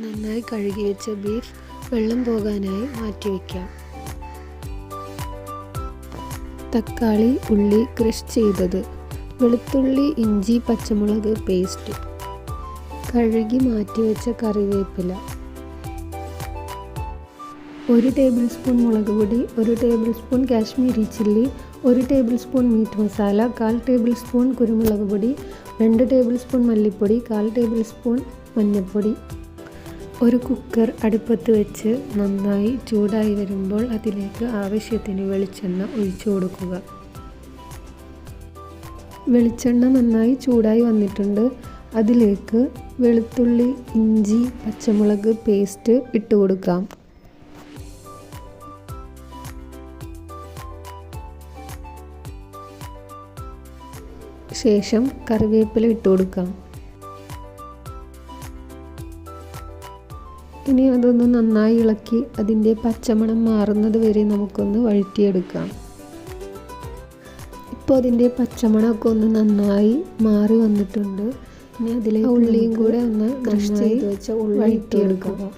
നന്നായി കഴുകി വെച്ച ബീഫ് വെള്ളം പോകാനായി മാറ്റിവെക്കാം തക്കാളി ഉള്ളി ക്രഷ് ചെയ്തത്. വെളുത്തുള്ളി ഇഞ്ചി പച്ചമുളക് പേസ്റ്റ്. കഴുകി മാറ്റി വെച്ച കറിവേപ്പില. ഒരു ടേബിൾ സ്പൂൺ മുളക് പൊടി ഒരു ടേബിൾ സ്പൂൺ കാശ്മീരി ചില്ലി ഒരു ടേബിൾ സ്പൂൺ മീറ്റ് മസാല കാൽ ടേബിൾ സ്പൂൺ കുരുമുളക് പൊടി രണ്ട് ടേബിൾ സ്പൂൺ മല്ലിപ്പൊടി കാൽ ടേബിൾ സ്പൂൺ മഞ്ഞൾപ്പൊടി. ഒരു കുക്കർ അടുപ്പത്ത് വെച്ച് നന്നായി ചൂടായി വരുമ്പോൾ അതിലേക്ക് ആവശ്യത്തിന് വെളിച്ചെണ്ണ ഒഴിച്ചു കൊടുക്കുക. വെളിച്ചെണ്ണ നന്നായി ചൂടായി വന്നിട്ടുണ്ട്. അതിലേക്ക് വെളുത്തുള്ളി ഇഞ്ചി പച്ചമുളക് പേസ്റ്റ് ഇട്ട് കൊടുക്കാം. ശേഷം കറിവേപ്പില ഇട്ട് കൊടുക്കാം. ഇനി അതൊന്ന് നന്നായി ഇളക്കി അതിന്റെ പച്ചമണം മാറുന്നത് വരെ നമുക്കൊന്ന് വഴറ്റിയെടുക്കാം. ഇപ്പോൾ അതിന്റെ പച്ചമണമൊക്കെ ഒന്ന് നന്നായി മാറി വന്നിട്ടുണ്ട്. ഇനി അതിലെ ഉള്ളിയും കൂടെ ഒന്ന് ക്രഷ് ചെയ്ത് വെച്ച ഉള്ളി വഴറ്റിയെടുക്കുക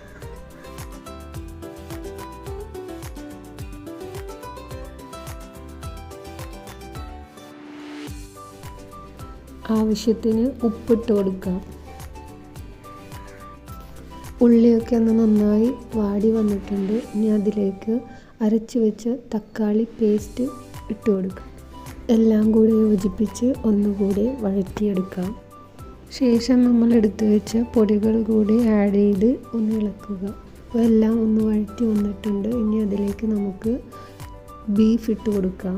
ആവശ്യത്തിന് ഉപ്പിട്ട് കൊടുക്കാം. ഉള്ളിയൊക്കെ ഒന്ന് നന്നായി വാടി വന്നിട്ടുണ്ട്. ഇനി അതിലേക്ക് അരച്ച് വെച്ച തക്കാളി പേസ്റ്റ് ഇട്ട് കൊടുക്കാം. എല്ലാം കൂടി യോജിപ്പിച്ച് ഒന്നുകൂടി വഴറ്റിയെടുക്കാം. ശേഷം നമ്മൾ എടുത്തു വെച്ച പൊടികൾ കൂടി ആഡ് ചെയ്ത് ഒന്ന് ഇളക്കുക. അപ്പോൾ എല്ലാം ഒന്ന് വഴറ്റി വന്നിട്ടുണ്ട്. ഇനി അതിലേക്ക് നമുക്ക് ബീഫ് ഇട്ട് കൊടുക്കാം.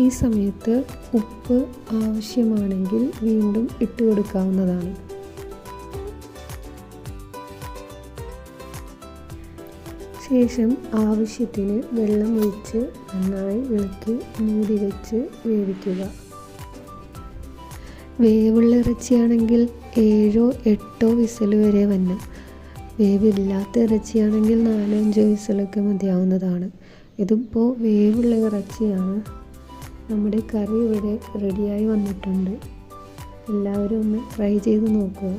ഈ സമയത്ത് ഉപ്പ് ആവശ്യമാണെങ്കിൽ വീണ്ടും ഇട്ട് കൊടുക്കാവുന്നതാണ്. ശേഷം ആവശ്യത്തിന് വെള്ളം ഒഴിച്ച് നന്നായി ഇളക്കി മൂടി വെച്ച് വേവിക്കുക. വേവുള്ള ഇറച്ചിയാണെങ്കിൽ ഏഴോ എട്ടോ വിസൽ വരെ വന്നു. വേവില്ലാത്ത ഇറച്ചിയാണെങ്കിൽ നാലോ അഞ്ചോ വിസലൊക്കെ മതിയാവുന്നതാണ്. ഇതിപ്പോൾ വേവുള്ള ഇറച്ചിയാണ് നമ്മുടെ കറി ഇവിടെ റെഡിയായി വന്നിട്ടുണ്ട്. എല്ലാവരും ഒന്ന് ട്രൈ ചെയ്ത് നോക്കുക